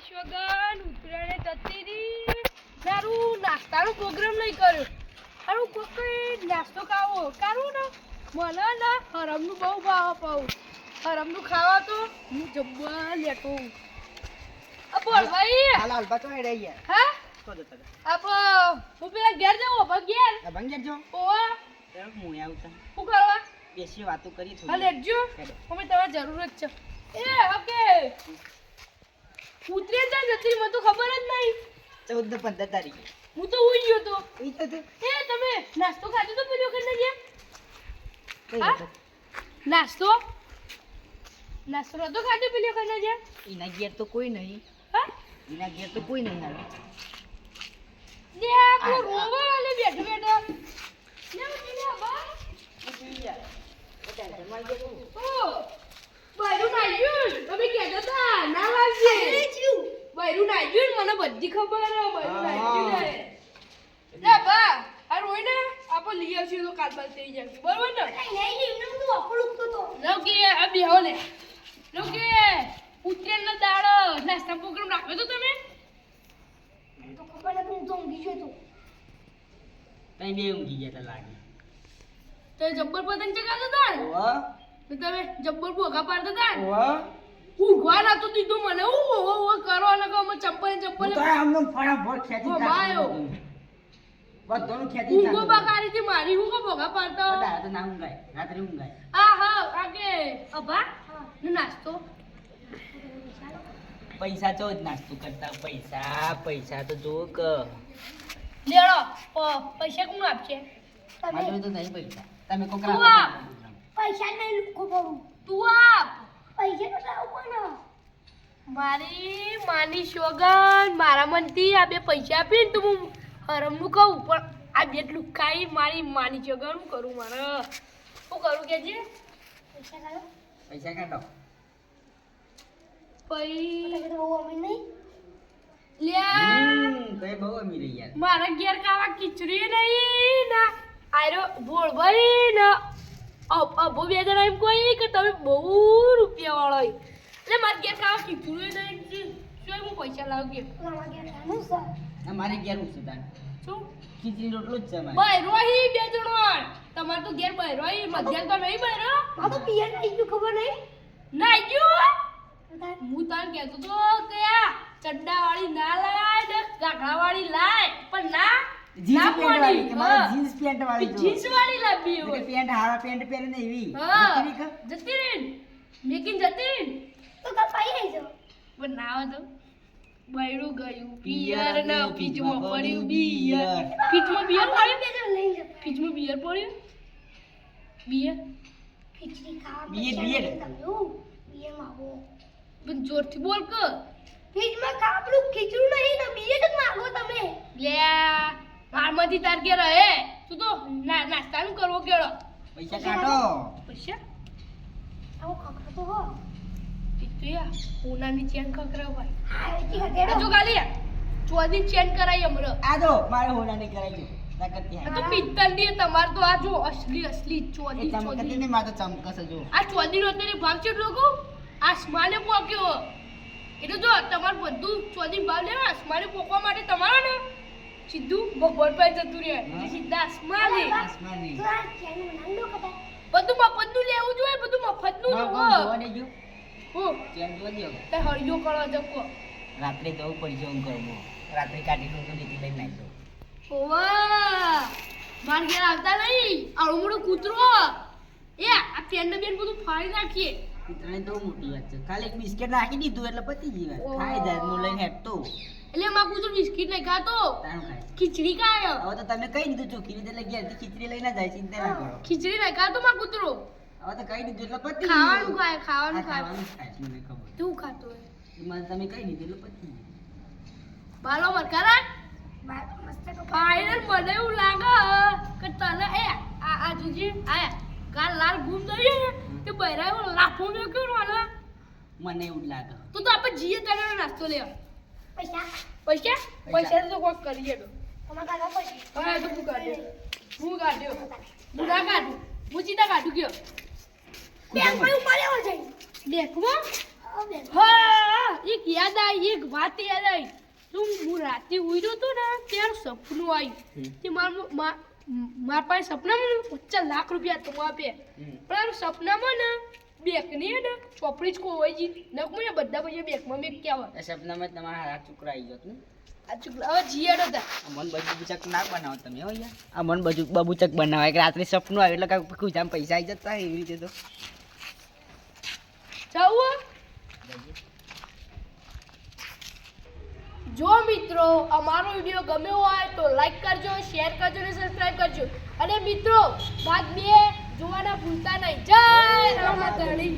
ઈશ્વગન ઉતરાણે જતી રહી તારું નાસ્તાનો પ્રોગ્રામ નહીં કર્યો. તારું કોઈ નાસ્તો ખાવો કારું ને? મને ને હરમનું બહુ ભાવ પાવું હરમનું ખાવા તો હું જમવા લેતો બોલ ભાઈ. હાલ હાલ હેડે યાર હા? તો જતો આપ હું પેલા ઘેર જાઉં અભા ઘેર? જો ઓ હું આવતા શું કરવા? બેસી વાતો કરી થોડી. લેટજો હેડો. અમે તમારે જરૂર જ છે. એ ઓકે. ઉતરે ત્યાં જતી મને તો ખબર જ નહીં. ચૌદ ને પંદર તારીખે. હું તો ઉઈ ગયો તો. એ તો એ તમે નાસ્તો ખાધો તો પેલો કરીને ગયા? નાસ્તો? નાસ્તો નતો ખાધો પેલો કરીને ગયા એના ઘેર તો કોઈ નહીં. હા? એના ઘેર તો કોઈ નહીં હાલ. ને આ કો આ. વાલે બેઠો બેઠો. ને ઉઠી લે બા. ઓ બૈરું નાખ્યું તમે કહેતા હતા ના લાગશે બૈરું નાખ્યું મને બધી ખબર હે બૈરું નાખ્યું ને લે બા આ રોઈ ને આપો લઈ આવશું તો કાલ બાદ થઈ જશે. બરોબર ને? લો કે આ બેહો ને લો કે ઉત્તરાયણ ના દાડો. નાસ્તા પ્રોગ્રામ રાખ્યો તો તમે તઈ બે ઊંઘી ગયા તા લાગે. તો જબ્બર પતંગ ચગાવતા ને? તો તમે જબ્બર ભોગા પાડતા ઓવા ઊંઘવા ના તો દીધું મને. હું ઓહો ઓહો કરો અને કહો અમે ચંપલ ચંપલ. તો આમનો ફટાફટ ખેંચી ઓ, બધોનું ખેંચી ઊંઘો બગાડી હતી મારી હું કો ભોગા પાડતા હો? તો ના ઊંઘાય. રાત્રે ઊંઘાય. આ હા આગે. અભા ને નાસ્તો. પૈસા તો જ નાસ્તો કરતા? પૈસા પૈસા તો જો કે. લેડો પ- પૈસા કોણ આપશે? તમે તો નહીં પૈસા. તમે કોકરા આપ. પૈસા નહીં પડું. તું આપ. મારી માની સોગન મારા મનથી આ બે પૈસા આપી ને તો હું હરમનું કહું પણ આ જેટલું ખાઈ મારી માની સોગન હું કરું મારે? શું કરું કે છે પૈસા કાઢો. પૈ બહુ અમીર નહીં? લ્યા. હમ, તો એ બહુ અમીર યાર મારા ઘેર ખાવા ખીચડી નહીં ના. આયરો ભોળ ભાઈ ના. અભો બે જણા એમ કોઈ કે તમે બહુ રૂપિયા વાળો એટલે મારા ઘેર ખાવા ખીચડી હું પૈસા લાવ કે ઘેર હું છું શું? ખીચડી રોટલો જ છે અમારે. બૈરો હી બે જણ તમાર તો ઘેર બૈરો હી મધ્યાન તો નહીં બૈરો. આ તો પિયર નહીં ગયું ખબર નહીં? ના ગયું? હું તને કહેતો તો કે આ ચડ્ડા વાળી ના લાય ને કાકડા વાળી લાય પણ ના જીન્સ ના પેન્ટ વાળી કે મારે જીન્સ પેન્ટ વાળી જીન્સ વાળી લાવી હોય. પેન્ટ હારા પેન્ટ પહેરે ને એવી જતી રહી કે? જતી રહી રહી તો કપાઈ પાઈ આવી જાઓ પણ ના આવે તો. બૈરું ગયું. પિયર પિયર ને ફીજમાં પડ્યું બિયર. બિયર. બિયર પડ્યું? ફીજમાં બિયર પડ્યું? બિયર? ખીચડી બિયર, બિયર. બિયર પણ જોરથી બોલ કે. ફ્રીજમાં ખાવા ખીચડું નહીં ને બિયર જ માંગો તમે. લે મારમાંથી તાર કે રહે તું તો ના નાસ્તાનું કરવો કેળો પૈસા કાઢો. પૈસા? આવો ખબર તો હો. ટીકયા સોનાની ચેન ખકરા ભાઈ હા એથી આ જો ખાલી ચોદી ચેન કરાઈ અમરો આ જો મારે હોનાની કરાઈ ગયું તાકાત આ ત્યાં તો પિત્તળની તમાર તો આ જો અસલી અસલી ચોદી ચોદી ને મારે તો જો આ ચોદી નો તેની ભાવ છે લોકો આસમાને પોક્યો એટલે જો તમાર બધું ચોદી ભાવ લેવા આસમાને પોકવા માટે તમારે ને સીધું ભગવાન પાસે જતું રહે સીધા આસમાને આસમાની બધું મફતનું લેવું જોઈએ બધું મફતનું માં હું તે જકો રાત્રે જવું પડશે હું કરવું. રાત્રે કાઢી લઉં તો નીકળી લઈને નાખી દઉં ઓવા માર ઘેર આવતા નહીં. આવું મોટું કૂતરો. એ આ પેન બેન બધું ફાડી નાખીએ કૂતરાની તો મોટી વાત છે. ખાલી એક બિસ્કિટ નાખી દીધું એટલે પતી ગઈ વાત. ખાઈ જાય હું લઈને હેઠતો એટલે માં કૂતરો બિસ્કિટ નહીં ખાતો. ખીચડી ખાય. હવે તો તમે કહી દીધું ચોખી એટલે ઘેરથી ખીચડી લઈને જાય ચિંતા ના કરો. ખીચડી નહીં ખાતો માં કૂતરો. હવે તો કહી દીધું એટલે પતી ખાવાનું ખાય ખાવાનું ખાય. ખાવાનું જ ખાય છે, મને ખબર તું ખાતો હોય. તમે કહી દીધું એટલે પતી બાલો મરકારા બાર મસ્ત મને એવું લાગે કે તને એ આ આ જોજી આયા કાલ લાલ ગુમ થઈ ને તે બૈરાઓ લાફો મેં મને એવું લાગે. તો તો આપણે જીએ તને નાસ્તો લેવા પૈસા? પૈસા? પૈસા. તો કોક કરીએ તો તમારા કાકા પૈસા. હા તો હું કાઢ્યો હું કાઢ્યો હું કાઢું? હું સીધા કાઢું ગયો? બેંકમાં હા એક યાદ આવી એક વાત યાદ આવી. તું હું રાતે ઉડ્યો તો ને ત્યારે સપનું આવ્યું. કે મારું મારા પાસે સપનામાં પચાસ લાખ રૂપિયા તો આપે. પણ સપનામાં ને બેંકની ને ચોપડી જ ખોવાઈ જી નકમાં એ બધા પૈસા બેંકમાં મેં ક્યાં હોય? સપનામાં તમારા હારા છોકરા આવી ગયો આ ચૂકલા હવે જીયાડો હતા. મન બબુચક ના બનાવો તમે હો યાર આ મન બજુ બબુચક બનાવે. કે રાત્રે સપનું આવે એટલે કાંઈ ખુજામાં પૈસા આવી જતા એવી રીતે તો. જાવું જો મિત્રો, અમારો વીડિયો ગમ્યો હોય તો લાઈક કરજો શેર કરજો અને સબસ્ક્રાઇબ કરજો. અને મિત્રો, ભાગ બે જોવાના ભૂલતા નહીં. જય રામાધણી